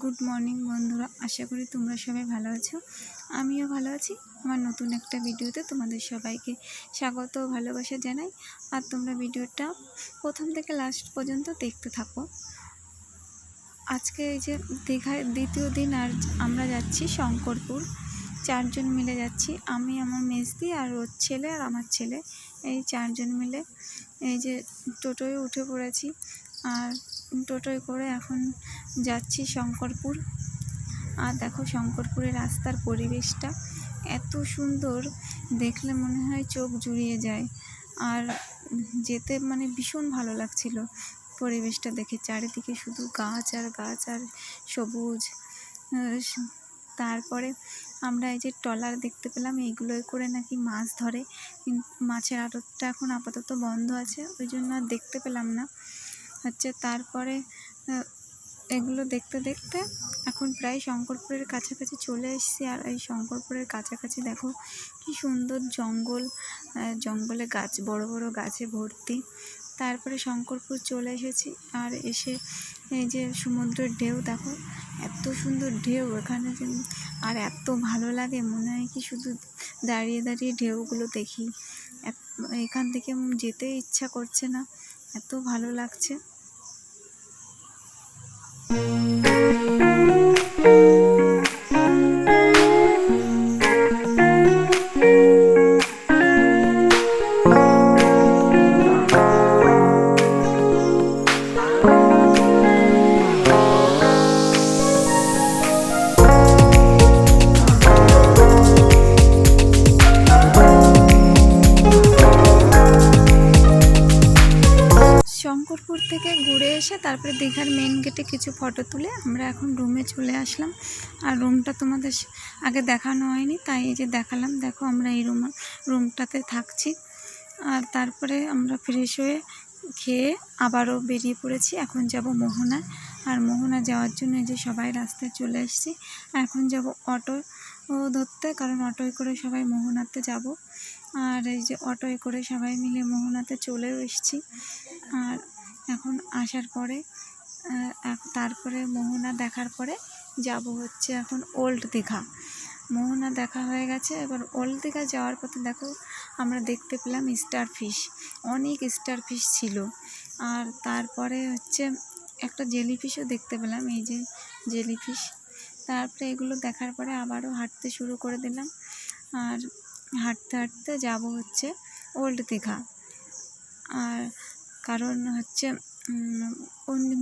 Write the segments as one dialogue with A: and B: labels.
A: Good morning বন্ধুরা, আশা করি তোমরা সবাই ভালো আছো। আমিও ভালো আছি। আমার নতুন একটা ভিডিওতে তোমাদের সবাইকে স্বাগত ভালোবাসা জানাই। আর তোমরা ভিডিওটা প্রথম থেকে লাস্ট পর্যন্ত দেখতে থাকো। আজকে এই যে দীঘায় দ্বিতীয় দিন আর আমরা যাচ্ছি শঙ্করপুর। চারজন মিলে যাচ্ছি। আমি, আমার মেজদি আর ওর ছেলে আর আমার ছেলে। এই চারজন মিলে এই যে টোটোয় উঠে পড়েছি। আর টোটোয় করে এখন যাচ্ছি শঙ্করপুর। আর দেখো শঙ্করপুরের রাস্তার পরিবেশটা এত সুন্দর, দেখলে মনে হয় চোখ জুড়িয়ে যায়। আর যেতে মানে ভীষণ ভালো লাগছিল পরিবেশটা দেখে, চারিদিকে শুধু গাছ আর গাছ আর সবুজ। তারপরে আমরা এই যে ট্রলার দেখতে পেলাম এইগুলোই করে নাকি মাছ ধরে। মাছের আড়তটা এখন আপাতত বন্ধ আছে, ওই জন্য আর দেখতে পেলাম না। হচ্ছে তারপরে এগুলো দেখতে দেখতে এখন প্রায় শঙ্করপুরের কাছাকাছি চলে এসেছি। আর এই শঙ্করপুরের কাছাকাছি দেখো কি সুন্দর জঙ্গল জঙ্গলে গাছ, বড় বড় গাছে ভর্তি। তারপরে শঙ্করপুর চলে এসেছি আর এসে এই যে সমুদ্রের ঢেউ, দেখো এত সুন্দর ঢেউ এখানে আর এত ভালো লাগে, মনে হয় কি শুধু দাঁড়িয়ে দাঁড়িয়ে ঢেউগুলো দেখি। এখান থেকে যেতে ইচ্ছা করছে না। এত ভালো লাগছে। থেকে ঘুরে এসে তারপরে দীঘার মেন গেটে কিছু ফটো তুলে আমরা এখন রুমে চলে আসলাম। আর রুমটা তোমাদের আগে দেখানো হয়নি, তাই এই যে দেখালাম। দেখো আমরা এই রুম রুমটাতে থাকছি। আর তারপরে আমরা ফ্রেশ হয়ে খেয়ে আবারও বেরিয়ে পড়েছি। এখন যাব মোহনায় আর মোহনা যাওয়ার জন্য যে সবাই রাস্তায় চলে এসেছি। এখন যাব অটো ধরতে, কারণ অটোয় করে সবাই মোহনাতে যাব। আর এই যে অটোয় করে সবাই মিলে মোহনাতে চলেও এসেছি। আর এখন আসার পরে তারপরে মোহনা দেখার পরে যাব হচ্ছে এখন ওল্ড দীঘা। মোহনা দেখা হয়ে গেছে, এবার ওল্ড দীঘা যাওয়ার পথে দেখো আমরা দেখতে পেলাম স্টার ফিশ অনেক স্টার ফিশ ছিল। আর তারপরে হচ্ছে একটা জেলি ফিশও দেখতে পেলাম, এই যে জেলি ফিশ তারপরে এগুলো দেখার পরে আবারও হাঁটতে শুরু করে দিলাম। আর হাঁটতে হাঁটতে যাব হচ্ছে ওল্ড দীঘা। আর কারণ হচ্ছে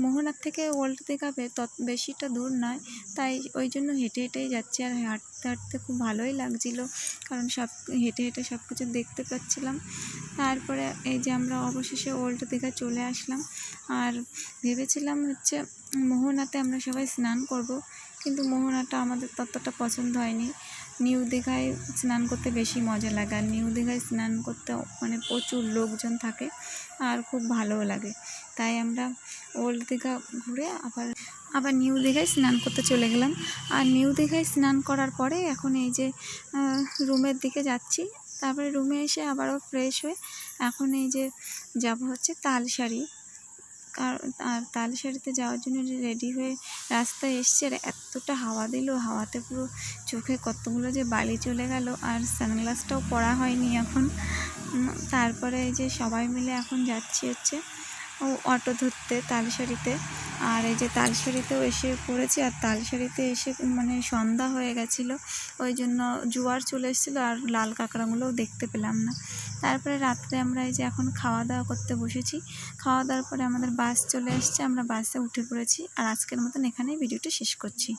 A: মোহনার থেকে ওল্ড দীঘা তত, বেশিটা দূর নয়। তাই ওই জন্য হেঁটে হেঁটেই যাচ্ছি আর হাঁটতে হাঁটতে খুব ভালোই লাগছিল। কারণ সব, হেঁটে হেঁটে সব কিছু দেখতে পাচ্ছিলাম। তারপরে এই যে আমরা অবশেষে ওল্ড দীঘা চলে আসলাম। আর ভেবেছিলাম হচ্ছে, মোহনাতে আমরা সবাই স্নান করব। কিন্তু মোহনাটা আমাদের ততটা পছন্দ হয়নি। নিউ দীঘায় স্নান করতে বেশি মজা লাগে। আর নিউ দীঘায় স্নান করতে মানে প্রচুর লোকজন থাকে আর খুব ভালোও লাগে। তাই আমরা ওল্ড দীঘা ঘুরে আবার আবার নিউ দীঘায় স্নান করতে চলে গেলাম। আর নিউ দীঘায় স্নান করার পরে এখন এই যে রুমের দিকে যাচ্ছি। তারপরে রুমে এসে আবারও ফ্রেশ হয়ে এখন এই যে যাব হচ্ছে তালসারি আর তাল সারিতে যাওয়ার জন্য রেডি হয়ে রাস্তায় এসছে, আর এতটা হাওয়া দিল, হাওয়াতে পুরো চোখে কতগুলো যে বালি চলে গেল, আর সানগ্লাসটাও পরা হয়নি এখন। তারপরে এই যে সবাই মিলে এখন যাচ্ছি হচ্ছে অটো ধরতে তালশাড়িতে। আর এই যে তালশাড়িতেও এসে পড়েছি, আর তালশাড়িতে এসে মানে সন্ধ্যা হয়ে গেছিল। ওই জন্য জোয়ার চলে এসেছিল, আর লাল কাঁকড়াগুলোও দেখতে পেলাম না। তারপরে রাত্রে আমরা এই যে এখন খাওয়া দাওয়া করতে বসেছি। খাওয়া দাওয়ার পরে আমাদের বাস চলে এসছে, আমরা বাসে উঠে পড়েছি। আর আজকের মতন এখানেই ভিডিওটা শেষ করছি।